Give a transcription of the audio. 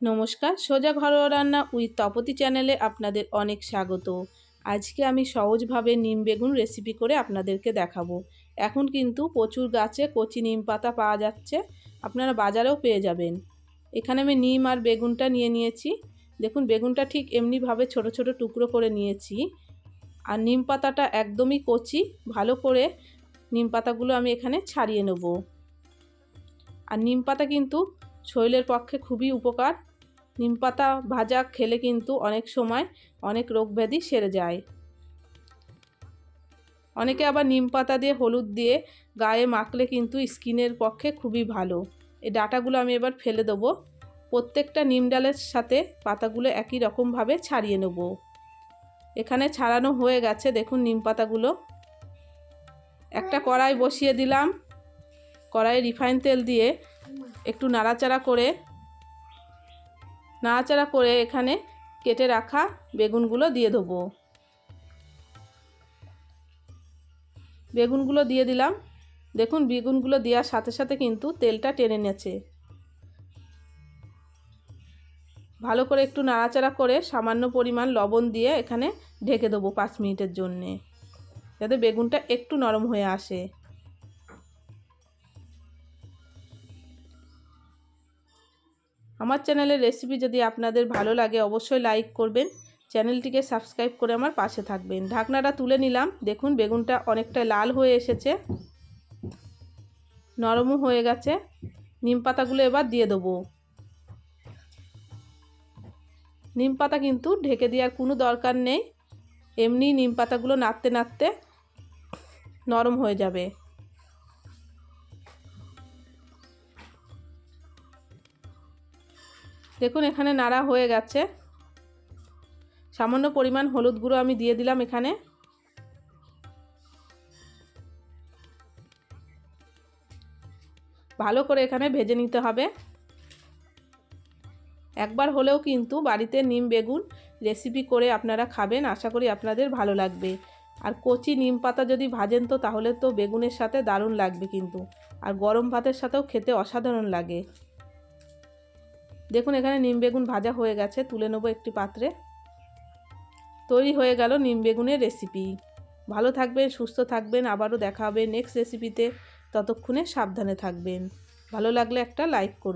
নমস্কার, সোজা ঘরোয়া রান্না উইথ তপতি চ্যানেলে আপনাদের অনেক স্বাগত। আজকে আমি সহজভাবে নিম বেগুন রেসিপি করে আপনাদেরকে দেখাবো। এখন কিন্তু প্রচুর গাছে কচি নিম পাতা পাওয়া যাচ্ছে, আপনারা বাজারেও পেয়ে যাবেন। এখানে আমি নিম আর বেগুনটা নিয়ে নিয়েছি। দেখুন, বেগুনটা ঠিক এমনিভাবে ছোট ছোট টুকরো করে নিয়েছি। আর নিম পাতাটা একদমই কচি, ভালো করে নিম পাতাগুলো আমি এখানে ছাড়িয়ে নেব। আর নিম পাতা কিন্তু শরীরের পক্ষে খুবই উপকার। নিম পাতা ভাজা খেলে কিন্তু অনেক সময় অনেক রোগ ব্যাধি সেরে যায়। অনেকে আবার নিম পাতা দিয়ে, হলুদ দিয়ে গায়ে মাখলে কিন্তু স্কিনের পক্ষে খুবই ভালো। এই ডাটাগুলো আমি এবার ফেলে দেবো। প্রত্যেকটা নিম ডালের সাথে পাতাগুলো একই রকমভাবে ছাড়িয়ে নেব। এখানে ছাড়ানো হয়ে গেছে, দেখুন নিম পাতাগুলো একটা কড়াই বসিয়ে দিলাম। কড়াইয়ে রিফাইন তেল দিয়ে একটু নাড়াচাড়া করে নাড়াচাড়া করে এখানে কেটে রাখা বেগুনগুলো দিয়ে দেবো। বেগুনগুলো দিয়ে দিলাম। দেখুন, বেগুনগুলো দেওয়ার সাথে সাথে কিন্তু তেলটা টেনে নেছে ভালো করে একটু নাড়াচাড়া করে সামান্য পরিমাণ লবণ দিয়ে এখানে ঢেকে দেবো পাঁচ মিনিটের জন্যে, যাতে বেগুনটা একটু নরম হয়ে আসে। আমার চ্যানেলের রেসিপি যদি আপনাদের ভালো লাগে, অবশ্যই লাইক করবেন। চ্যানেলটিকে সাবস্ক্রাইব করে আমার পাশে থাকবেন। ঢাকনাটা তুলে নিলাম। দেখুন, বেগুনটা অনেকটা লাল হয়ে এসেছে। নরমও হয়ে গেছে। নিম পাতাগুলো এবার দিয়ে দেবো। নিম পাতা কিন্তু ঢেকে দেওয়ার কোনো দরকার নেই। এমনি নিম পাতাগুলো নাড়তে নাড়তে নরম হয়ে যাবে। দেখুন, এখানে নাড়া হয়ে গেছে। সামান্য পরিমাণ হলুদ গুঁড়ো আমি দিয়ে দিলাম এখানে। ভালো করে এখানে ভেজে নিতে হবে। একবার হলেও কিন্তু বাড়িতে নিম বেগুন রেসিপি করে আপনারা খাবেন, আশা করি আপনাদের ভালো লাগবে। আর কচি নিম পাতা যদি ভাজেন তো তাহলে তো বেগুনের সাথে দারুণ লাগবে কিন্তু। আর গরম ভাতের সাথেও খেতে অসাধারণ লাগে। দেখুন, এখানে নিম বেগুন ভাজা হয়ে গেছে, তুলে নেব একটি পাত্রে। তৈরি হয়ে গেল নিম বেগুনের রেসিপি ভালো থাকবেন, সুস্থ থাকবেন, আবারও দেখা হবে নেক্সট রেসিপিতে ততক্ষণে সাবধানে থাকবেন। ভালো লাগলে একটা লাইক করবেন।